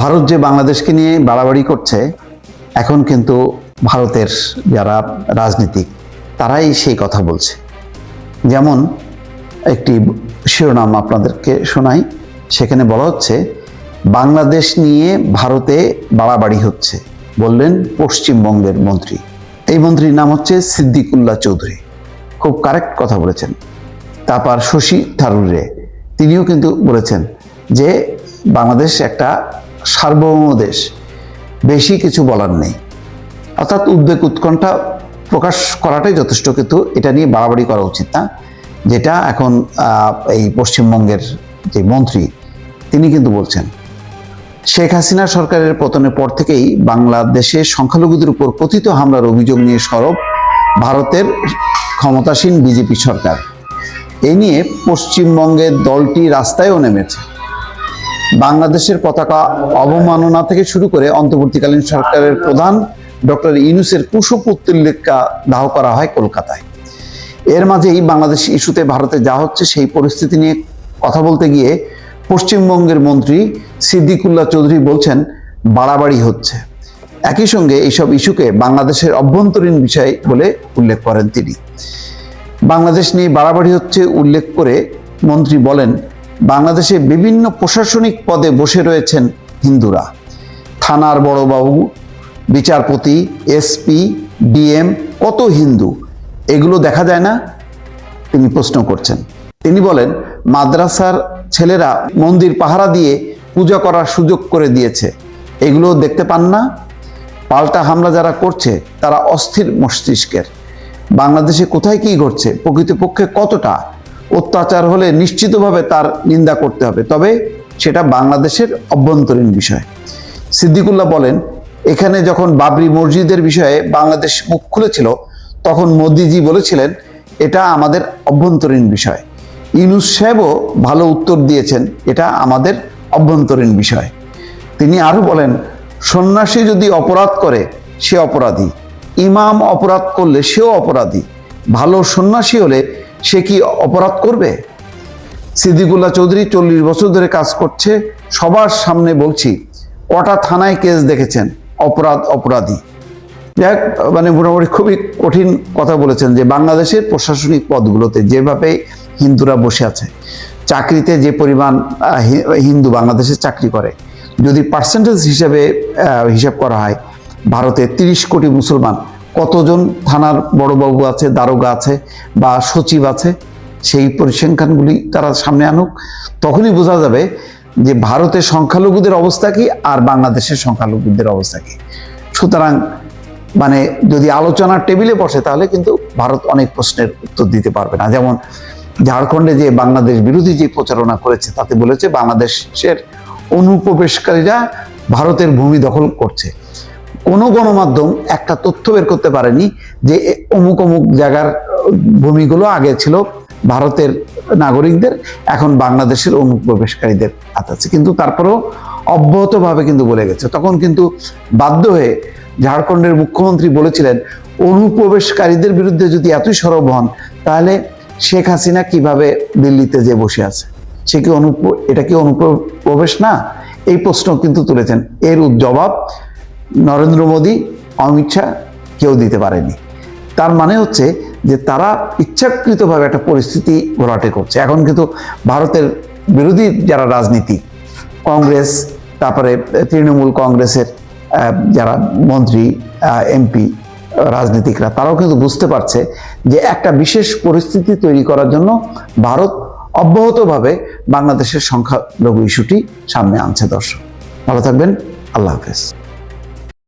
ভারত যে বাংলাদেশকে নিয়ে বাড়াবাড়ি করছে, এখন কিন্তু ভারতের যারা রাজনীতিক, তারাই সেই কথা বলছে। যেমন একটি শিরোনাম আপনাদেরকে শোনাই, সেখানে বলা হচ্ছে, বাংলাদেশ নিয়ে ভারতে বাড়াবাড়ি হচ্ছে, বললেন পশ্চিমবঙ্গের মন্ত্রী। এই মন্ত্রীর নাম হচ্ছে সিদ্দিকুল্লাহ চৌধুরী। খুব কারেক্ট কথা বলেছেন। তারপর শশী থারুর তিনিও কিন্তু বলেছেন যে, বাংলাদেশ একটা সার্বভৌম দেশ বেশি কিছু বলার নেই। অর্থাৎ উদ্বেগ উৎকণ্ঠা প্রকাশ করাটাই যথেষ্ট, কিন্তু এটা নিয়ে বাড়াবাড়ি করা উচিত না। যেটা এখন এই পশ্চিমবঙ্গের যে মন্ত্রী, তিনি কিন্তু বলছেন, শেখ হাসিনা সরকারের পতনের পর থেকেই বাংলাদেশের সংখ্যালঘুদের উপর কথিত হামলার অভিযোগ নিয়ে সরব ভারতের ক্ষমতাসীন বিজেপি সরকার। এই নিয়ে পশ্চিমবঙ্গের দলটি রাস্তায়ও নেমেছে। বাংলাদেশের পতাকা অবমাননা থেকে শুরু করে অন্তর্বর্তীকালীন সরকারের প্রধান ডক্টর ইউনুসের কুশপুত্তলিকা দাহ করা হয় কলকাতায়। এর মাঝেই বাংলাদেশ ইস্যুতে ভারতে যা হচ্ছে সেই পরিস্থিতি নিয়ে কথা বলতে গিয়ে পশ্চিমবঙ্গের মন্ত্রী সিদ্দিকুল্লাহ চৌধুরী বলছেন, বাড়াবাড়ি হচ্ছে। একই সঙ্গে এইসব ইস্যুকে বাংলাদেশের অভ্যন্তরীণ বিষয় বলে উল্লেখ করেন তিনি। বাংলাদেশ নিয়ে বাড়াবাড়ি হচ্ছে উল্লেখ করে মন্ত্রী বলেন বাংলাদেশে বিভিন্ন প্রশাসনিক পদে বসে রয়েছেন হিন্দুরা। থানার বড়বাবু, বিচারপতি, এসপি, ডিএম, কত হিন্দু? এগুলো দেখা যায় না? তিনি প্রশ্ন করছেন। তিনি বলেন, মাদ্রাসার ছেলেরা মন্দির পাহারা দিয়ে পূজা করার সুযোগ করে দিয়েছে। এগুলো দেখতে পান না? পাল্টা হামলা যারা করছে, তারা অস্থির মস্তিষ্কের। বাংলাদেশে কোথায় কি ঘটছে? প্রকৃতপক্ষে কতটা? অত্যাচার হলে নিশ্চিতভাবে তার নিন্দা করতে হবে। তবে সেটা বাংলাদেশের অভ্যন্তরীণ বিষয়। সিদ্দিকুল্লাহ বলেন, এখানে যখন বাবরি মসজিদের বিষয়ে বাংলাদেশ মুখ খুলেছিল, তখন মোদিজি বলেছিলেন, এটা আমাদের অভ্যন্তরীণ বিষয়। ইউনুস সাহেবও ভালো উত্তর দিয়েছেন, এটা আমাদের অভ্যন্তরীণ বিষয়। তিনি আরও বলেন, সন্ন্যাসী যদি অপরাধ করে, সে অপরাধী। ইমাম অপরাধ করলে সেও অপরাধী। ভালো সন্ন্যাসী হলে সে কি অপরাধ করবে? সিদ্দিকুল্লাহ চৌধুরী চল্লিশ বছর ধরে কাজ করছে, সবার সামনে বলছি, কটা থানায় কেস দেখেছেন? অপরাধ, অপরাধী। যাক মানে মোটামুটি খুবই কঠিন কথা বলেছেন যে বাংলাদেশের প্রশাসনিক পদগুলোতে যেভাবে হিন্দুরা বসে আছে, চাকরিতে যে পরিমাণ হিন্দু বাংলাদেশে চাকরি করে, যদি পার্সেন্টেজ হিসাবে হিসাব করা হয়, ভারতে তিরিশ কোটি মুসলমান কতজন থানার বড়বাবু আছে, দারোগা আছে বা সচিব আছে, সেই পরিসংখ্যানগুলি তারা সামনে আনুক। তখনই বোঝা যাবে যে ভারতের সংখ্যালঘুদের অবস্থা কি আর বাংলাদেশের সংখ্যালঘুদের অবস্থা কি। সুতরাং মানে যদি আলোচনার টেবিলে বসে তাহলে কিন্তু ভারত অনেক প্রশ্নের উত্তর দিতে পারবে না। যেমন ঝাড়খণ্ডে যে বাংলাদেশ বিরোধী যে প্রচারণা করেছে তাতে বলেছে, বাংলাদেশের অনুপ্রবেশকারীরা ভারতের ভূমি দখল করছে। কোনো গণমাধ্যম একটা তথ্য বের করতে পারেনি যে অমুক অমুক জায়গার ভূমিগুলো আগে ছিল ভারতের নাগরিকদের, এখন বাংলাদেশের অনুপ্রবেশকারীদের হাতে আছে। কিন্তু তারপরেও অব্যাহতভাবে কিন্তু বলে গেছে। তখন কিন্তু বাধ্য হয়ে ঝাড়খণ্ডের মুখ্যমন্ত্রী বলেছিলেন, অনুপ্রবেশকারীদের বিরুদ্ধে যদি এতই সরব হন, তাহলে শেখ হাসিনা কীভাবে দিল্লিতে যে বসে আছে? সে কি অনুপ এটা কি অনুপ্রবেশ না? এই প্রশ্ন কিন্তু তুলেছেন। এর জবাব নরেন্দ্র মোদী, অমিত শাহ কেউ দিতে পারেনি। তার মানে হচ্ছে যে তারা ইচ্ছাকৃতভাবে একটা পরিস্থিতি ঘোরাটে করছে। এখন কিন্তু ভারতের বিরোধী যারা রাজনীতি, কংগ্রেস, তারপরে তৃণমূল কংগ্রেসের যারা মন্ত্রী এমপি, রাজনীতিকরা, তারাও কিন্তু বুঝতে পারছে যে একটা বিশেষ পরিস্থিতি তৈরি করার জন্য ভারত অব্যাহতভাবে বাংলাদেশের সংখ্যালঘু ইস্যুটি সামনে আনছে দর্শক। ভালো থাকবেন। আল্লাহ হাফেজ।